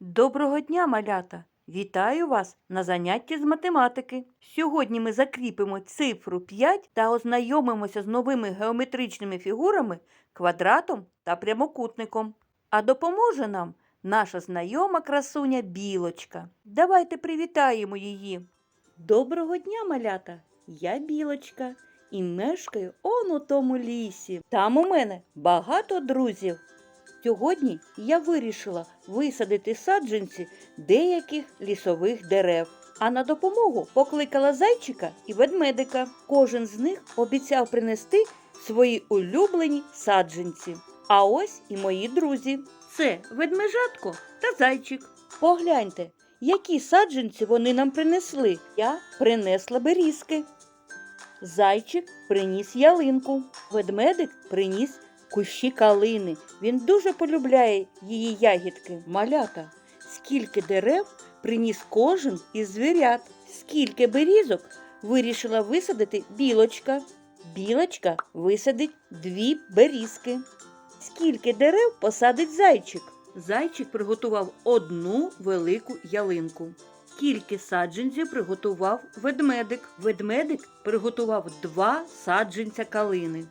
Доброго дня, малята! Вітаю вас на занятті з математики. Сьогодні ми закріпимо цифру 5 та ознайомимося з новими геометричними фігурами, квадратом та прямокутником. А допоможе нам наша знайома красуня білочка. Давайте привітаємо її. Доброго дня, малята! Я білочка і мешкаю он у тому лісі. Там у мене багато друзів. Сьогодні я вирішила висадити саджанці деяких лісових дерев. А на допомогу покликала зайчика і ведмедика. Кожен з них обіцяв принести свої улюблені саджанці. А ось і мої друзі. Це ведмежатко та зайчик. Погляньте, які саджанці вони нам принесли. Я принесла берізки. Зайчик приніс ялинку, ведмедик приніс кущі калини. Він дуже полюбляє її ягідки, малята. Скільки дерев приніс кожен із звірят, скільки берізок вирішила висадити білочка. Білочка висадить дві берізки. Скільки дерев посадить зайчик? Зайчик приготував одну велику ялинку. Скільки саджанців приготував ведмедик? Ведмедик приготував два саджанця калини.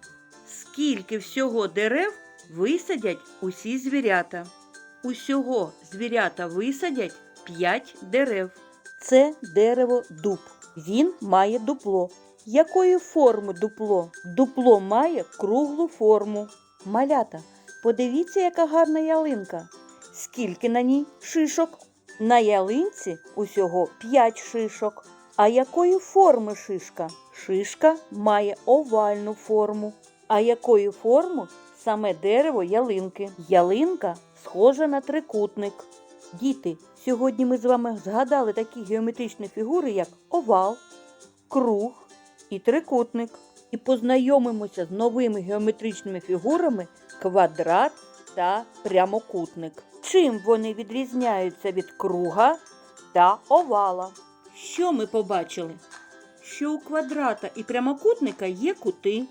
Скільки всього дерев висадять усі звірята? Усього звірята висадять 5 дерев. Це дерево дуб. Він має дупло. Якої форми дупло? Дупло має круглу форму. Малята, подивіться, яка гарна ялинка. Скільки на ній шишок? На ялинці усього 5 шишок. А якої форми шишка? Шишка має овальну форму. А якої форми саме дерево ялинки? Ялинка схожа на трикутник. Діти, сьогодні ми з вами згадали такі геометричні фігури, як овал, круг і трикутник. І познайомимося з новими геометричними фігурами квадрат та прямокутник. Чим вони відрізняються від круга та овала? Що ми побачили? Що у квадрата і прямокутника є кути,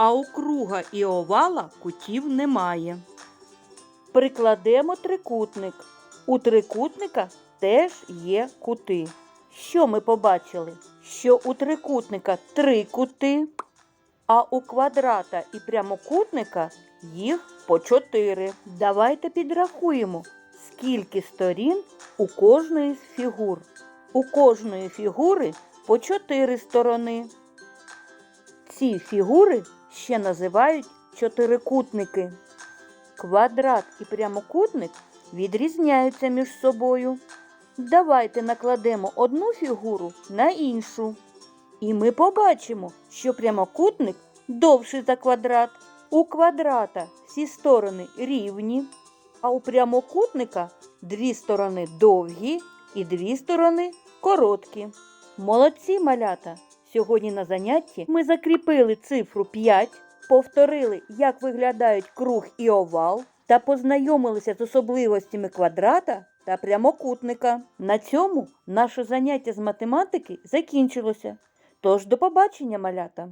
а у круга і овала кутів немає. Прикладемо трикутник. У трикутника теж є кути. Що ми побачили? Що у трикутника три кути, а у квадрата і прямокутника їх по чотири. Давайте підрахуємо, скільки сторін у кожної з фігур. У кожної фігури по чотири сторони. Ці фігури ще називають чотирикутники. Квадрат і прямокутник відрізняються між собою. Давайте накладемо одну фігуру на іншу. І ми побачимо, що прямокутник довший за квадрат. У квадрата всі сторони рівні, а у прямокутника дві сторони довгі і дві сторони короткі. Молодці малята! Сьогодні на занятті ми закріпили цифру 5, повторили, як виглядають круг і овал, та познайомилися з особливостями квадрата та прямокутника. На цьому наше заняття з математики закінчилося. Тож до побачення, малята!